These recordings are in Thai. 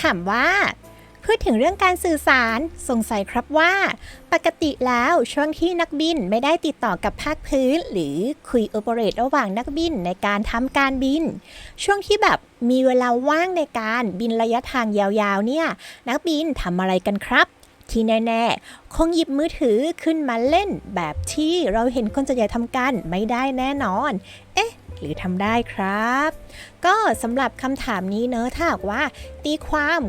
ถามว่า พูดถึงเรื่องการสื่อสารสงสัยครับว่า ปกติแล้วช่วงที่นักบินไม่ได้ติดต่อกับภาคพื้น หรือคุยโอเปเรตระหว่างนักบินในการทำการบิน ช่วงที่แบบมีเวลาว่างในการบินระยะทางยาวๆ เนี่ย นักบินทำอะไรกันครับที่แน่ๆ คงหยิบมือถือขึ้นมาเล่นแบบที่เราเห็นคนส่วนใหญ่ทำกันไม่ได้แน่นอน เอ๊ะ หรือทำได้ครับ ก็สำหรับคำถามนี้เนอะถ้าหากว่า ตีความ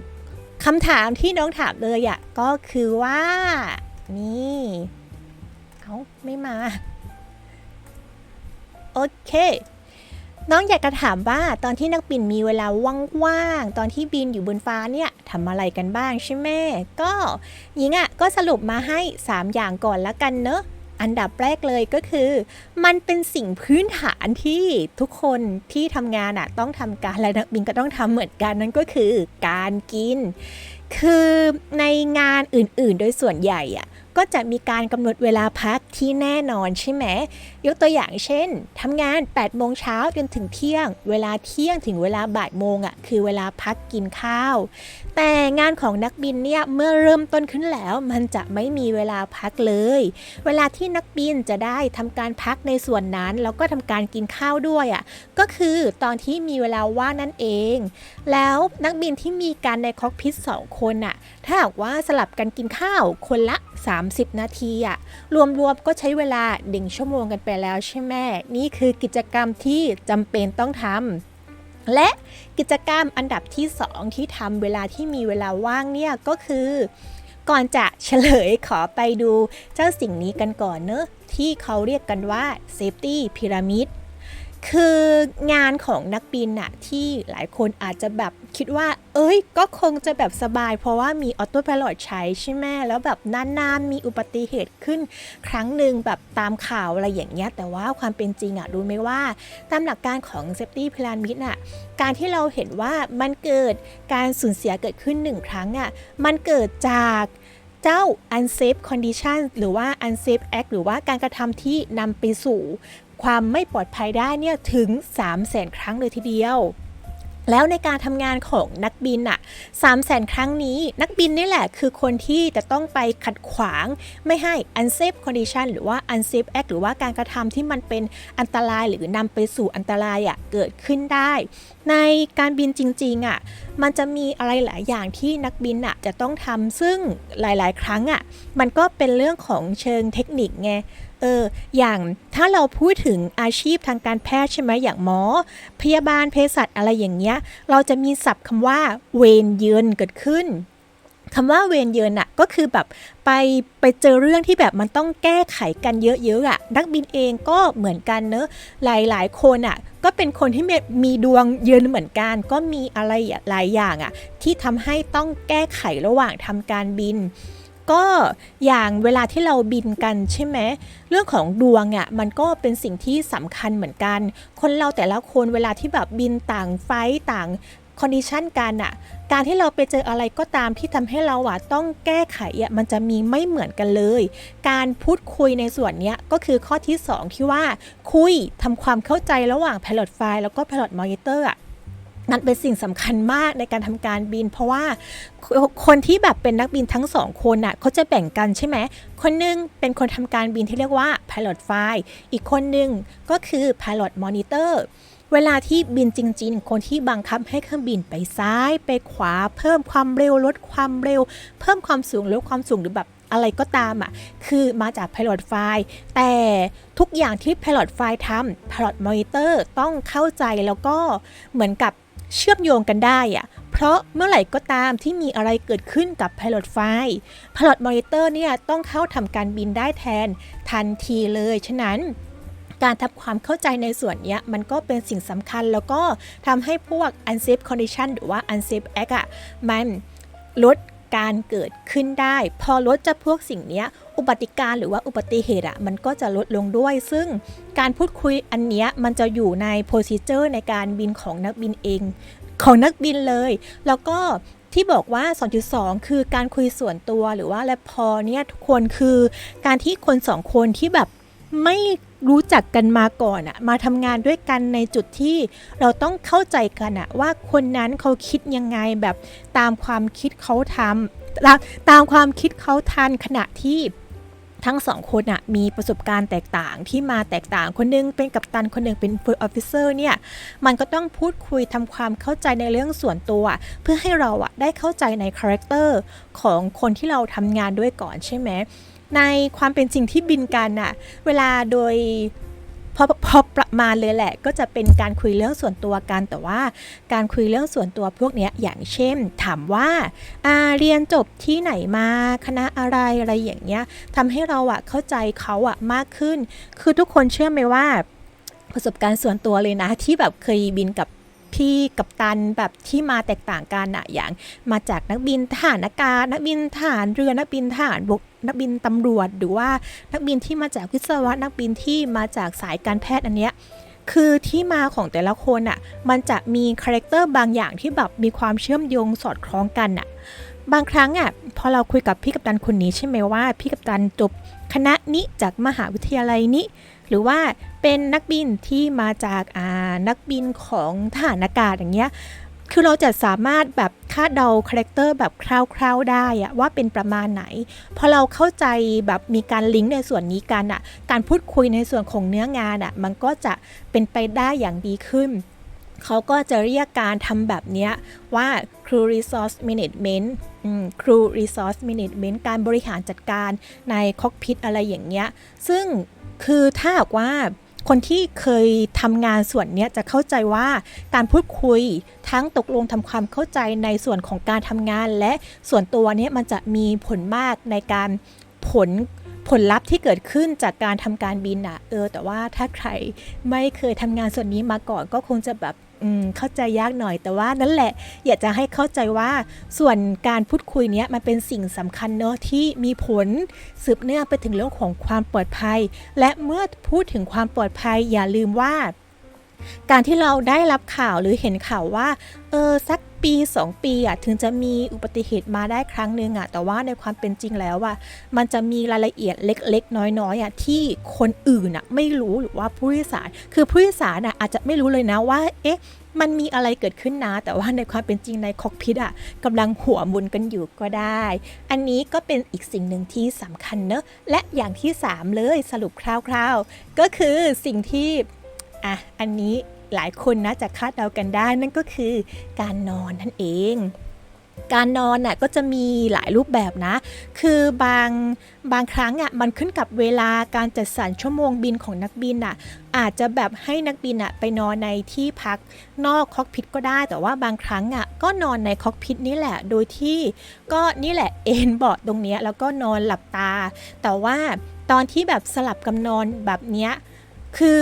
คำถามที่น้องถามเลยอะ่ะก็คือว่า นี่เอาไม่มา โอเคน้องอยากจะถามว่าตอนที่นักบินมีเวลาว่างๆ ตอนที่บินอยู่บนฟ้าเนี่ยทำอะไรกันบ้างใช่ไหมก็หญิงอะ่ะก็สรุปมาให้ 3 อย่างก่อนละกันเนอะ อันดับแรกเลยก็คือ มันเป็นสิ่งพื้นฐานที่ทุกคนที่ทำงานอะต้องทำการและนักบินก็ต้องทำเหมือนกันนั่นก็คือการกิน คือในงานอื่นๆ โดยส่วนใหญ่อะก็จะมีการกำหนดเวลาพักที่แน่นอนใช่ไหม ยกตัวอย่างเช่นทำงาน 8 โมงเช้าจนถึงเที่ยง เวลาเที่ยงถึงเวลาบ่ายโมงอะ่ะคือเวลาพักกินข้าว แต่งานของนักบินเนี่ยเมื่อเริ่มต้นขึ้นแล้วมันจะไม่มีเวลาพักเลย เวลาที่นักบินจะได้ทำการพักในส่วนนั้นแล้วก็ทำการกินข้าวด้วยอะ่ะก็คือตอนที่มีเวลาว่างนั่นเอง แล้วนักบินที่มีการในคอกพิษสองคนอะถ้าหากว่าสลับกันกินข้าวคนละ 30 นาทีอะรวมๆก็ใช้เวลาดึงชั่วโมงกันไปแล้วใช่ไหมนี่คือกิจกรรมที่จำเป็นต้องทำและกิจกรรมอันดับที่ 2 ที่ทำเวลาที่มีเวลาว่างเนี่ยก็คือ ก่อนจะเฉลยขอไปดูเจ้าสิ่งนี้กันก่อนเนอะที่เขาเรียกกันว่า Safety Pyramid คืองานของนักบินอะที่หลายคนอาจจะแบบคิดว่า เอ้ย ก็คงจะแบบสบาย เพราะว่ามีออโต้พายโใช้ใช่ไหมแล้วแบบนานๆ มีอุบัติเหตุขึ้น ครั้งหนึ่งแบบตามข่าวอะไรอย่างเงี้ย แต่ว่าความเป็นจริงอะรู้ไหมว่า ตามหลักการของ Safety Pyramid อะการที่เราเห็นว่ามันเกิดการสูญเสียเกิดขึ้นหนึ่งครั้งอะมันเกิดจากเจ้า unsafe condition หรือว่า unsafe act หรือว่าการกระทำที่นำไปสู่ ความไม่ปลอดภัยได้เนี่ยถึง 3 0 0แสนครั้งเลยทีเดียว แล้วในการทำงานของนักบินอะ3 0 0แสนครั้งนี้ นักบินนี่แหละคือคนที่จะต้องไปขัดขวาง ไม่ให้ unsafe condition หรือว่า unsafe act หรือว่าการกระทำที่มันเป็นอันตรายหรือนำไปสู่อันตรายอะเกิดขึ้นได้ ในการบินจริงๆอะมันจะมีอะไรหลายอย่างที่นักบินอะจะต้องทำซึ่งหลายๆ ครั้งอะมันก็เป็นเรื่องของเชิงเทคนิคไง เอออย่างถ้าเราพูดถึงอาชีพทางการแพทย์ใช่ไหมอย่างหมอ พยาบาลเภสัชอะไรอย่างเงี้ย เราจะมีศัพท์คำว่าเวรเยือนเกิดขึ้นคำว่าเวรเยือนอะก็คือแบบไปไปเจอเรื่องที่แบบมันต้องแก้ไขกันเยอะๆอะนักบินเองก็เหมือนกันเนอะหลายๆคนอะก็เป็นคนที่มีดวงเยือนเหมือนกัน ก็มีอะไรหลายอย่างอะที่ทำให้ต้องแก้ไขระหว่างทำการบิน ก็อย่างเวลาที่เราบินกันใช่ไหมเรื่องของดวงอะ่ะมันก็เป็นสิ่งที่สำคัญเหมือนกัน คนเราแต่ละคนเวลาที่แบบบินต่างไฟต่างคอนดิชันกันอะการที่เราไปเจออะไรก็ตามที่ทำให้เราอะต้องแก้ไขอะมันจะมีไม่เหมือนกันเลย การพูดคุยในส่วนนี้ก็คือข้อที่ 2 ที่ว่าคุยทำความเข้าใจระหว่าง Pilot File แล้วก็ Pilot Monitor อะ นั่นเป็นสิ่งสำคัญมากในการทำการบิน เพราะว่าคนที่แบบเป็นนักบินทั้งสองคนน่ะเขาจะแบ่งกันใช่ไหม คนนึงเป็นคนทำการบินที่เรียกว่า pilot file อีกคนนึงก็คือ pilot monitor เวลาที่บินจริง ๆ คนที่บังคับให้เครื่องบินไปซ้ายไปขวา เพิ่มความเร็วลดความเร็ว เพิ่มความสูงลดความสูงหรือแบบอะไรก็ตามอะ คือมาจาก Pilot File แต่ทุกอย่างที่ Pilot File ทำ Pilot Monitor ต้องเข้าใจแล้วก็เหมือนกับ เชื่อมโยงกันได้อะเพราะเมื่อไหร่ก็ตามที่มีอะไรเกิดขึ้นกับ Pilot File Pilot Monitor เนี่ยต้องเข้าทำการบินได้แทนทันทีเลย ฉะนั้นการทำความเข้าใจในส่วนนี้มันก็เป็นสิ่งสำคัญแล้วก็ทำให้พวก unsafe condition หรือว่า unsafe act อะมันลดการเกิดขึ้นได้ พอลดจะพวกสิ่งนี้ อุบัติการหรือว่าอุบัติเหตุอะมันก็จะลดลงด้วย ซึ่งการพูดคุยอันนี้มันจะอยู่ใน procedure ในการบินของนักบินเอง ของนักบินเลย แล้วก็ที่บอกว่า 2.2 คือการคุยส่วนตัวหรือว่าและพอเนี่ยทุกคนคือการที่คนสองคนที่แบบไม่รู้จักกันมาก่อนอะมาทำงานด้วยกันในจุดที่เราต้องเข้าใจกันอะว่าคนนั้นเขาคิดยังไงแบบตามความคิดเขาทำตามตามความคิดเขาทันขณะที่ ทั้งสองคนอะมีประสบการณ์แตกต่างที่มาแตกต่างคนหนึงเป็นกัปตันคนหนึงเป็นฟูดออฟฟิเซอร์เนี่ยมันก็ต้องพูดคุยทำความเข้าใจในเรื่องส่วนตัว เพื่อให้เราอะได้เข้าใจในคาแรคเตอร์ของคนที่เราทำงานด้วยก่อนใช่ไหมในความเป็นจริงที่บินกันอะเวลาโดย พอพอประมาณเลยแหละ ก็จะเป็นการคุยเรื่องส่วนตัวกันแต่ว่า การคุยเรื่องส่วนตัวพวกนี้อย่างเช่น ถามว่าอาเรียนจบที่ไหนมาคณะอะไรอะไรอย่างเงี้ยทำให้เราอะเข้าใจเขาอะมากขึ้น คือทุกคนเชื่อไหมว่าประสบการณ์ส่วนตัวเลยนะที่แบบเคยบินกับ พี่กับตันแบบที่มาแตกต่างกันอะอย่าง มาจากนักบินทหารอากาศนักบินทหารเรือนักบินทหารบกนักบินตำรวจหรือว่านักบินที่มาจากวิศวะนักบินที่มาจากสายการแพทย์อันเนี้ยคือที่มาของแต่ละคนอะมันจะมีคาแรคเตอร์บางอย่างที่แบบมีความเชื่อมโยงสอดคล้องกันอะบางครั้งอะพอเราคุยกับพี่กัปตันคนนี้ใช่ไหมว่า พี่กัปตันจบ คณะนี้จากมหาวิทยาลัยนี้ หรือว่าเป็นนักบินที่มาจากอ่านักบินของทหารอากาศอย่างเงี้ยคือเราจะสามารถแบบคาดเดาคาแรคเตอร์แบบคร่าวๆได้อะว่าเป็นประมาณไหน พอเราเข้าใจแบบมีการลิงก์ในส่วนนี้กันอะการพูดคุยในส่วนของเนื้องานอะมันก็จะเป็นไปได้อย่างดีขึ้น เขาก็จะเรียกการทำแบบนี้ว่า crew resource management crew resource management การบริหารจัดการในคอกพิทอะไรอย่างเงี้ย ซึ่งคือถ้าว่าคนที่เคยทำงานส่วนนี้จะเข้าใจว่าการพูดคุยทั้งตกลงทำความเข้าใจในส่วนของการทำงาน และส่วนตัวนี้มันจะมีผลมากในการผลผลลัพธ์ที่เกิดขึ้นจากการทำการบินอะเออ แต่ว่าถ้าใครไม่เคยทำงานส่วนนี้มาก่อนก็คงจะแบบ เข้าใจยากหน่อยแต่ว่านั่นแหละ อยากจะให้เข้าใจว่าส่วนการพูดคุยเนี้ยมันเป็นสิ่งสำคัญเนอะที่มีผลสืบเนื่องไปถึงเรื่องของความปลอดภัย และเมื่อพูดถึงความปลอดภัยอย่าลืมว่า การที่เราได้รับข่าวหรือเห็นข่าวว่าเออสัก ปี 2 ปีอะถึงจะมีอุบัติเหตุมาได้ครั้งหนึ่งอะแต่ว่าในความเป็นจริงแล้วอะมันจะมีรายละเอียดเล็ก ๆ น้อยๆอะที่คนอื่นอะไม่รู้หรือว่าผู้โดยสาร คือผู้โดยสารอะอาจจะไม่รู้เลยนะว่า เอ๊ะมันมีอะไรเกิดขึ้นนะ แต่ว่าในความเป็นจริงในคอกพิทอะกำลังหัวมุนกันอยู่ก็ได้ อันนี้ก็เป็นอีกสิ่งหนึ่งที่สำคัญเนอะและอย่างที่ 3 เลยสรุปคร่าวๆ ก็คือสิ่งที่อะอันนี้ หลายคนนะจะคาดเดากันได้นั่นก็คือการนอนนั่นเองการนอนน่ะก็จะมีหลายรูปแบบนะ คือบางบางครั้งอะมันขึ้นกับเวลาการจัดสรรชั่วโมงบินของนักบินอะ อาจจะแบบให้นักบินอะไปนอนในที่พักนอกคอกพิทก็ได้ แต่ว่าบางครั้งอะก็นอนในคอกพิทนี่แหละ โดยที่ก็นี่แหละเอนเบาะตรงเนี้ยแล้วก็นอนหลับตา แต่ว่าตอนที่แบบสลับกับนอนแบบเนี้ยคือ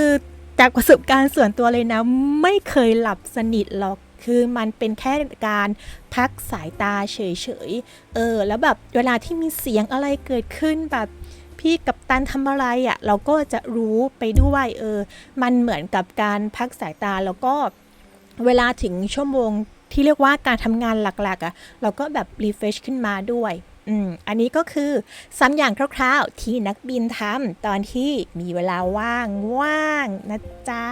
จากประสบการณ์ส่วนตัวเลยนะ ไม่เคยหลับสนิทหรอกคือมันเป็นแค่การพักสายตาเฉยๆ เออ แล้วแบบเวลาที่มีเสียงอะไรเกิดขึ้นแบบพี่กับตันทำอะไรอะ่ะ เราก็จะรู้ไปด้วยเออ มันเหมือนกับการพักสายตาแล้วก็เวลาถึงชั่วโมงที่เรียกว่าการทำงานหลักๆอะ่ะ เราก็แบบรีเฟชขึ้นมาด้วย อืม อันนี้ก็คือซ้ำอย่างคร่าวๆที่นักบินทำตอนที่มีเวลาว่างว่างๆนะจ๊ะ